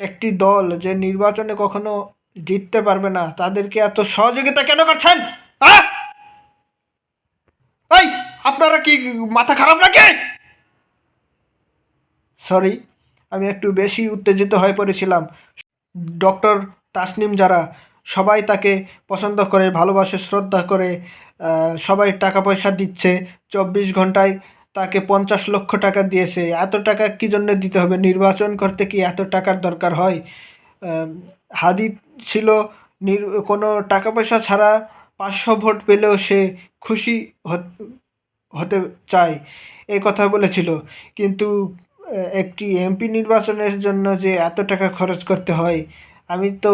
একটি দল যে নির্বাচনে কখনো জিততে পারবে না, তাদেরকে এত সহযোগিতা কেন করছেন? আপনারা কি মাথা খারাপ নাকি? সরি, আমি একটু বেশি উত্তেজিত হয়ে পড়েছিলাম। ডক্টর তাসনিম যারা, সবাই তাকে পছন্দ করে, ভালোবাসে, শ্রদ্ধা করে সবাই টাকা পয়সা দিচ্ছে, চব্বিশ ঘন্টায় তাকে পঞ্চাশ লক্ষ টাকা দিয়েছে। এত টাকা কী জন্য দিতে হবে? নির্বাচন করতে কি এত টাকার দরকার হয়? হাদি ছিল নির, কোনো টাকা পয়সা ছাড়া পাঁচশো ভোট পেলেও সে খুশি হত- চায় এই কথা বলেছিল। কিন্তু একটি এমপি নির্বাচনের জন্য যে এত টাকা খরচ করতে হয়, আমি তো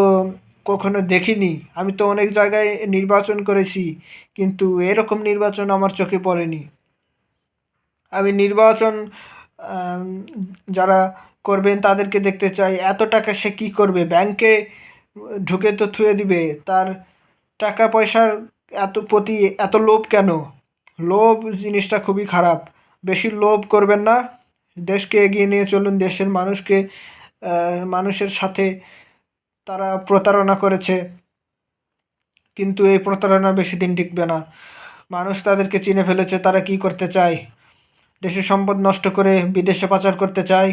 কখনো দেখিনি। আমি তো অনেক জায়গায় নির্বাচন করেছি, কিন্তু এরকম নির্বাচন আমার চোখে পড়েনি। আমি নির্বাচন যারা করবেন তাদেরকে দেখতে চাই। এত টাকা সে কী করবে? ব্যাংকে ঢুকে তো থুয়ে দিবে। তার টাকা পয়সার এত প্রতি এত লোভ কেন? লোভ জিনিসটা খুবই খারাপ। বেশি লোভ করবেন না। দেশকে এগিয়ে নিয়ে চলুন। দেশের মানুষকে মানুষের সাথে তারা প্রতারণা করেছে। কিন্তু এই প্রতারণা বেশি দিন টিকবে না। মানুষ তাদেরকে চিনে ফেলেছে। তারা কি করতে চায়? দেশের সম্পদ নষ্ট করে বিদেশে পাচার করতে চায়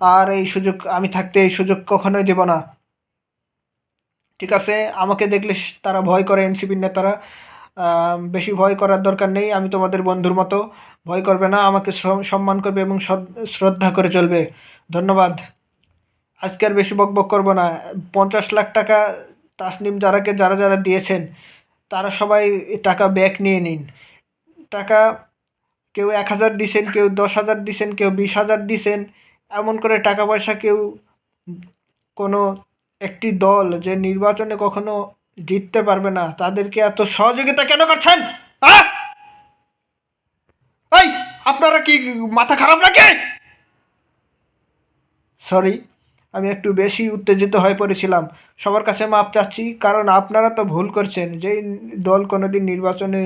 আর এই সুযোগ, আমি থাকতে এই সুযোগ কখনোই দেব না। ঠিক আছে, আমাকে দেখলে তারা ভয় করে এনসিপির নেতারা। বেশি ভয় করার দরকার নেই, আমি তোমাদের বন্ধুর মতো। ভয় করবে না, আমাকে সম্মান করবে এবং শ্রদ্ধা করে চলবে। ধন্যবাদ। আজকে আর বেশি বক বক করব না। পঞ্চাশ লাখ টাকা তাসনিম যারাকে যারা যারা দিয়েছেন, তারা সবাই টাকা ব্যাক নিয়ে নিন। টাকা কেউ এক হাজার দিছেন, কেউ দশ হাজার দিছেন, কেউ বিশ হাজার দিছেন, এমন করে টাকা পয়সা কেউ কোনো একটি দল যে নির্বাচনে কখনো জিততে পারবে না, তাদেরকে এত সহযোগিতা কেন করছেন? হ্যাঁ? এই, আপনারা কি মাথা খারাপ নাকি? সরি আমি একটু বেশি উত্তেজিত হয়ে পড়েছিলাম। সবার কাছে মাপ চাচ্ছি, কারণ আপনারা তো ভুল করছেন যেই দল কোনোদিন নির্বাচনে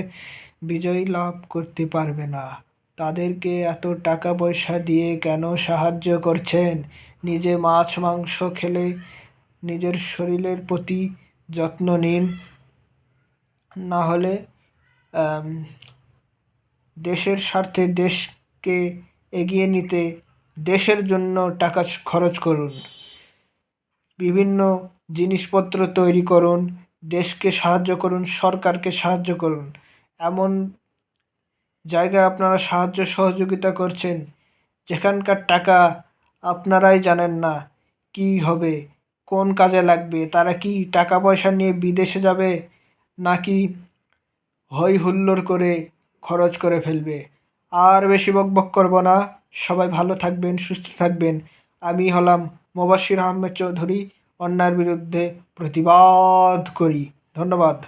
বিজয়ী লাভ করতে পারবে না। তাদেরকে এত টাকা পয়সা দিয়ে কেন সাহায্য করছেন? নিজে মাছ, মাংস খেলে নিজের শরীরের প্রতি যত্ন নিন। না হলে দেশের স্বার্থে দেশকে এগিয়ে নিতে দেশের জন্য টাকা খরচ করুন। বিভিন্ন জিনিসপত্র তৈরি করুন। দেশকে সাহায্য করুন, সরকারকে সাহায্য করুন। এমন জায়গায় আপনারা সাহায্য সহযোগিতা করছেন, যেখানকার টাকা আপনারাই জানেন না কি হবে, কোন কাজে লাগবে, তারা কি টাকা পয়সা নিয়ে বিদেশে যাবে নাকি হই হুল্লোড় করে খরচ করে ফেলবে। আর বেশি বক বক করব না। সবাই ভালো থাকবেন, সুস্থ থাকবেন। আমি হলাম মোবাশির আহমেদ চৌধুরী। অন্যায়ের বিরুদ্ধে প্রতিবাদ করি। ধন্যবাদ।